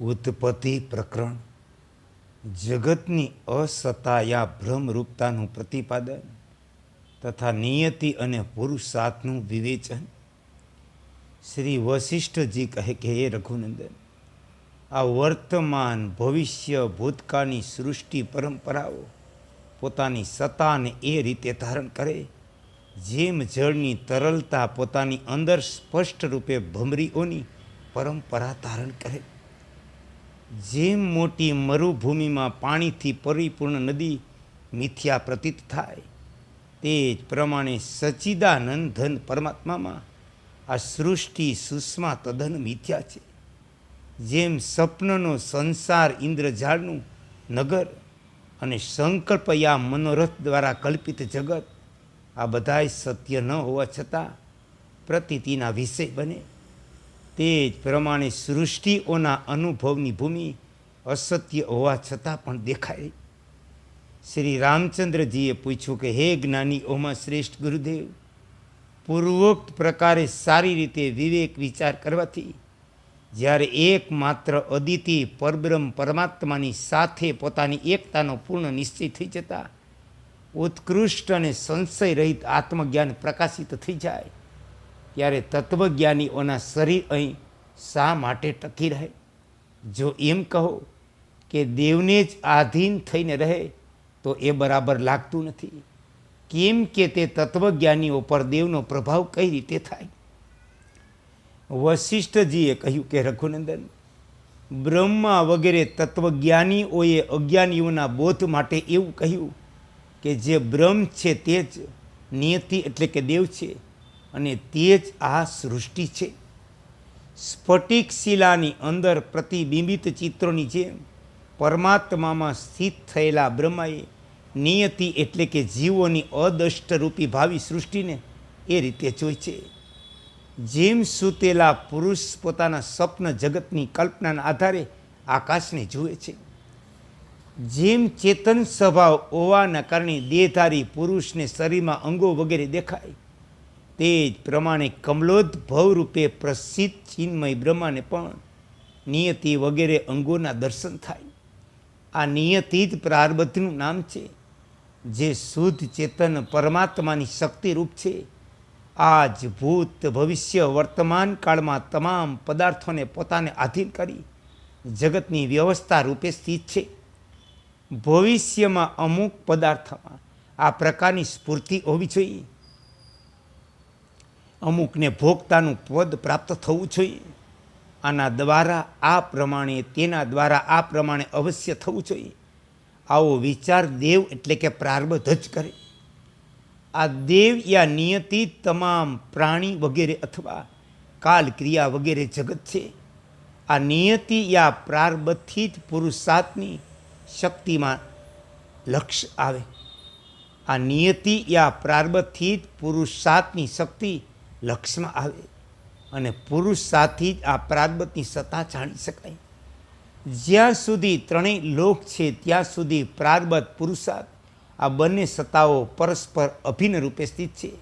ઉત્પત્તિ પ્રકરણ. જગતની અસતાયા ભ્રમરૂપતાનું પ્રતિપાદન તથા નિયતિ અને પુરુષાર્થનું વિવેચન. શ્રી વશિષ્ઠજી કહે કે, હે રઘુનંદન, આ વર્તમાન ભવિષ્ય ભૂતકાળની સૃષ્ટિ પરંપરાઓ પોતાની સત્તાને એ રીતે ધારણ કરે, જેમ જળની તરલતા પોતાની અંદર સ્પષ્ટ રૂપે ભમરીઓની પરંપરા ધારણ કરે. જેમ મોટી મરુભૂમિમાં પાણીથી પરિપૂર્ણ નદી મિથ્યા પ્રતીત થાય, તે જ પ્રમાણે સચિદાનંદ ધન પરમાત્મામાં આ સૃષ્ટિ સુષ્મા તદ્દન મિથ્યા છે. જેમ સ્વપ્નનો સંસાર ઇન્દ્રજાળનું નગર અને સંકલ્પયા મનોરથ દ્વારા કલ્પિત જગત, આ બધાય સત્ય ન હોવા છતાં પ્રતીતિના વિષય બને. તે જ પ્રમાણે સૃષ્ટિઓના અનુભવની ભૂમિ અસત્ય હોવા છતાં પણ દેખાય. શ્રી રામચંદ્રજીએ પૂછ્યું કે, હે જ્ઞાની ઓમાં શ્રેષ્ઠ ગુરુદેવ, પૂર્વોક્ત પ્રકારે સારી રીતે વિવેક વિચાર કરવાથી જ્યારે એકમાત્ર અદિતિ પરબ્રહ્મ પરમાત્માની સાથે પોતાની એકતાનો પૂર્ણ નિશ્ચય થઈ જતાં, ઉત્કૃષ્ટ અને સંશય રહિત આત્મજ્ઞાન પ્રકાશિત થઈ જાય. ત્યારે તત્વજ્ઞાનીઓના શરીર અહીં શા માટે ટકી રહે? જો એમ કહો કે દેવને જ આધીન થઈને રહે, તો એ બરાબર લાગતું નથી. કેમ કે તે તત્વજ્ઞાનીઓ પર દેવનો પ્રભાવ કઈ રીતે થાય? વશિષ્ઠજીએ કહ્યું કે રઘુનંદન, બ્રહ્મા વગેરે તત્વજ્ઞાનીઓએ અજ્ઞાનીઓના બોધ માટે એવું કહ્યું કે જે બ્રહ્મ છે તે જ નિયતિ એટલે કે દેવ છે. અને તે જ આ સૃષ્ટિ છે. સ્ફટિક શિલાની અંદર પ્રતિબિંબિત ચિત્રોની જેમ પરમાત્મામાં સ્થિત થયેલા બ્રહ્માએ નિયતિ એટલે કે જીવોની અદષ્ટરૂપી ભાવિ સૃષ્ટિને એ રીતે જોઈ છે. જેમ સૂતેલા પુરુષ પોતાના સ્વપ્ન જગતની કલ્પનાના આધારે આકાશને જુએ છે. જેમ ચેતન સ્વભાવ હોવાના કારણે દેહધારી પુરુષને શરીરમાં અંગો વગેરે દેખાય તે જ પ્રમાણે કમલોદ્ભવ રૂપે પ્રસિદ્ધ ચિન્મય બ્રહ્માને પણ નિયતિ વગેરે અંગોના દર્શન થાય. આ નિયતિ જ પ્રારબ્ધનું નામ છે. જે શુદ્ધ ચેતન પરમાત્માની શક્તિરૂપ છે. આજ ભૂત ભવિષ્ય વર્તમાન કાળમાં તમામ પદાર્થોને પોતાને આધીન કરી જગતની વ્યવસ્થા રૂપે સ્થિત છે. ભવિષ્યમાં અમુક પદાર્થમાં આ પ્રકારની સ્ફૂર્તિ હોવી જોઈએ. અમુકને ભોગતાનું પદ પ્રાપ્ત થવું જોઈએ. આના દ્વારા, આ પ્રમાણે, તેના દ્વારા, આ પ્રમાણે અવશ્ય થવું જોઈએ. આવો વિચાર દેવ એટલે કે પ્રારબ્ધ જ કરે. આ દેવ યા નિયતિ તમામ પ્રાણી વગેરે અથવા કાલ ક્રિયા વગેરે જગત છે. આ નિયતિ યા પ્રારબ્ધથી જ પુરુષાર્થની શક્તિમાં લક્ષ્ય આવે. આ નિયતિ યા પ્રારબ્ધથી જ પુરુષાર્થની શક્તિ લક્ષ્યમાં આવે અને પુરુષ સાથી જ આ પ્રારબ્ધની સત્તા જાણી શકાય. જ્યાં સુધી ત્રણેય લોક છે, ત્યાં સુધી પ્રારબ્ધ પુરુષાર્થ આ બંને સત્તાઓ પરસ્પર અભિન્ન રૂપે સ્થિત છે.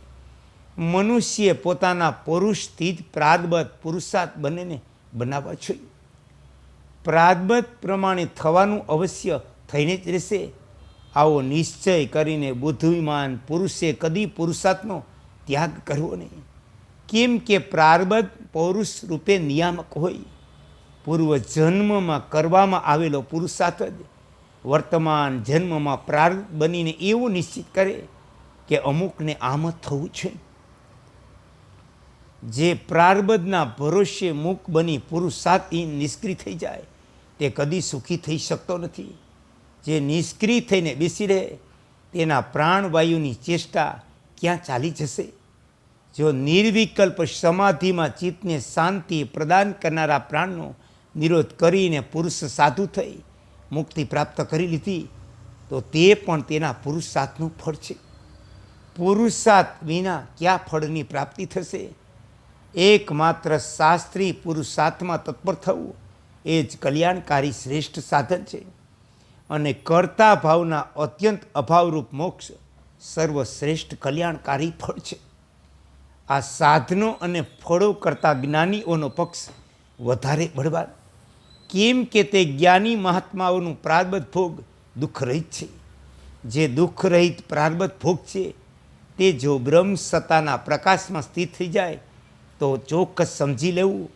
મનુષ્ય પોતાના પુરુષથી જ પ્રારબ્ધ પુરુષાર્થ બંનેને બનાવવા જોઈએ. પ્રારબ્ધ પ્રમાણે થવાનું અવશ્ય થઈને જ રહેશે. આવો નિશ્ચય કરીને બુદ્ધિમાન પુરુષે કદી પુરુષાર્થનો ત્યાગ કરવો નહીં. કેમ કે પ્રારબ્ધ પૌરુષ રૂપે નિયામક હોય. પૂર્વ જન્મમાં કરવામાં આવેલો પુરુષાર્થ જ વર્તમાન જન્મમાં પ્રારબ્ધ બનીને એવું નિશ્ચિત કરે કે અમુકને આમ થવું છે. જે પ્રારબ્ધના ભરોસે મુક બની પુરુષાર્થ નિષ્ક્રિય થઈ જાય. તે કદી સુખી થઈ શકતો નથી. જે નિષ્ક્રિય થઈને બેસી રહે તેના પ્રાણવાયુની ચેષ્ટા ક્યાં ચાલી જશે? જો નિર્વિકલ્પ સમાધિમાં ચિત્તને શાંતિ પ્રદાન કરનારા પ્રાણનો નિરોધ કરીને પુરુષ સાધુ થઈ, મુક્તિ પ્રાપ્ત કરી લીધી, તો તે પણ તેના પુરુષાર્થનું ફળ છે. પુરુષાર્થ વિના ક્યાં ફળની પ્રાપ્તિ થશે? એકમાત્ર શાસ્ત્રી પુરુષાર્થમાં તત્પર થવું એ જ કલ્યાણકારી શ્રેષ્ઠ સાધન છે. અને કર્તા ભાવના અત્યંત અભાવરૂપ મોક્ષ સર્વશ્રેષ્ઠ કલ્યાણકારી ફળ છે. આ સાધનો અને ફળો કરતાં જ્ઞાનીઓનો પક્ષ વધારે બળવાન. કેમ કે તે જ્ઞાની મહાત્માઓનું પ્રારબ્ધ ભોગ દુઃખરહિત છે. જે દુઃખરહિત પ્રારબ્ધ ભોગ છે, તે જો બ્રહ્મ સત્તાના પ્રકાશમાં સ્થિત થઈ જાય, તો ચોક્કસ સમજી લેવું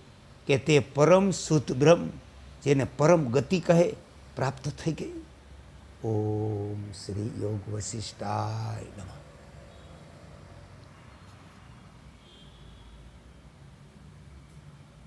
કે તે પરમ શુદ્ધ બ્રહ્મ, જેને પરમ ગતિ કહે, પ્રાપ્ત થઈ ગઈ. ઓમ શ્રી યોગ વશિષ્ઠાય નમઃ.